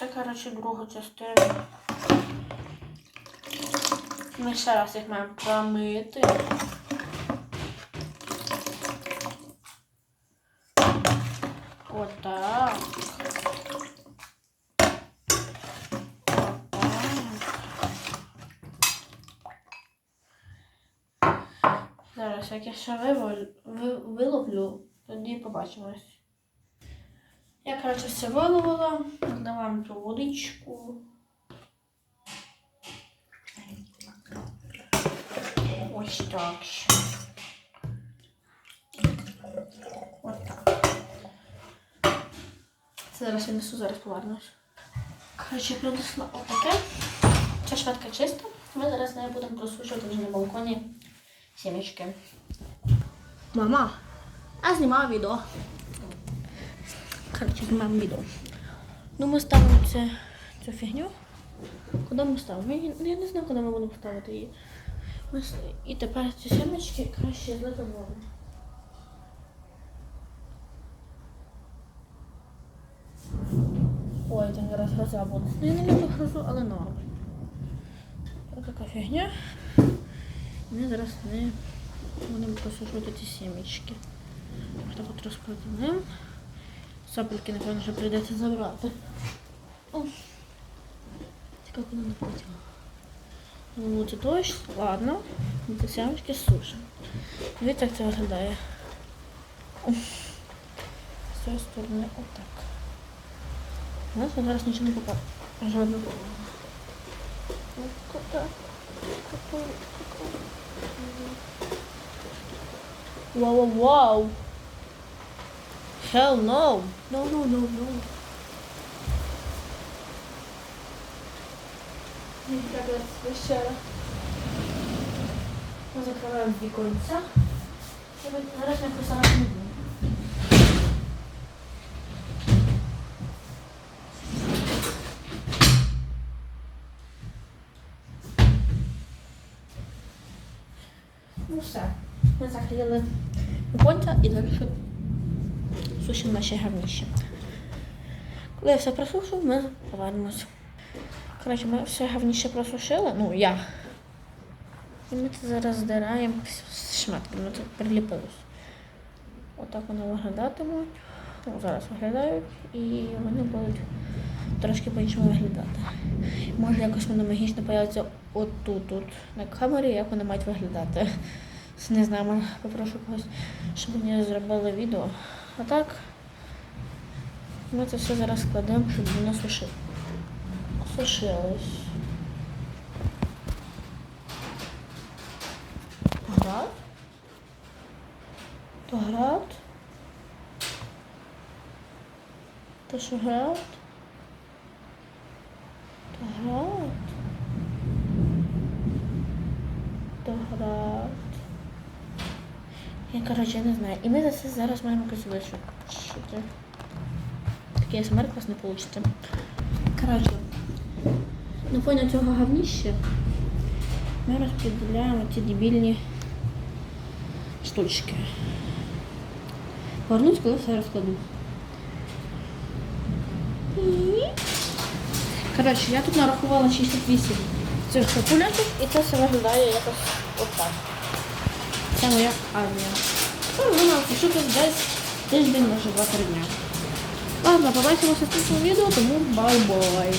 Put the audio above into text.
Це, коротше, друга частина. Ми ще раз їх маємо промити. Отак. Зараз, як я ще виловлю, тоді побачимось. Я, коротше, все виловила, цю водичку. Ось так. Ось так. Це зараз я несу, зараз повернусь. Коротше, принесла отаке. Ця швидка чиста. Ми зараз нею будемо просушувати вже на балконі сімечки. Мама, я знімаю відео. Коротше, знімаємо відео. Ну, ми ставимо це, цю фігню. Куди ми ставимо? Я, не знаю, куди ми будемо ставити її. І тепер ці сімечки краще злити. Ой, там зараз гроза буде. Ну, я не люблю грозу, але норм. Ось така фігня. Ми зараз не будемо просушувати ці сімечки. Так от розкладемо. Сапельки, напевно, вже прийдеться забрати. О, куди не потягла. Ну, це дощ, ладно. Сімечки сушимо. Дивіться, як це виглядає. О, З цієї сторони отак. У нас зараз нічого не попало. Жодного. Ну, Hell no. No, no, no, no. Зараз ще раз. Ми закриваємо віконця. І ми зараз не писали книгу. Ну все. Ми сушимо наші гарніші. Коли я все просушу, ми повернемось. Коротше, ми все гарніше просушили. Ну, я. І ми це зараз здираємо з шматками. Ну, це приліпилось. Отак вони виглядатимуть. Ну, зараз виглядають і вони будуть трошки по-іншому виглядати. Може якось вони магічно появляться отут, тут на камері, як вони мають виглядати. Не знаю, попрошу когось, щоб мені зробили відео. А так, ми це все зараз складемо, щоб воно сушило. Сушилось. Град? То град? То що град? То град? То град? Я, коротше, не знаю. І ми за це зараз маємо якось вишити. Такий СМР клас не вийде. Коротше, на фоні цього говніща ми розподіляємо ці дебільні штучки. Повернусь, коли все розкладу. Коротше, я тут нарахувала 68 цих шоколадів і це все виглядає якось отак. Це моя армія. Вона що тут десь тиждень, може два-три дня. Ладно, побачимося в цьому відео, тому бай-бай.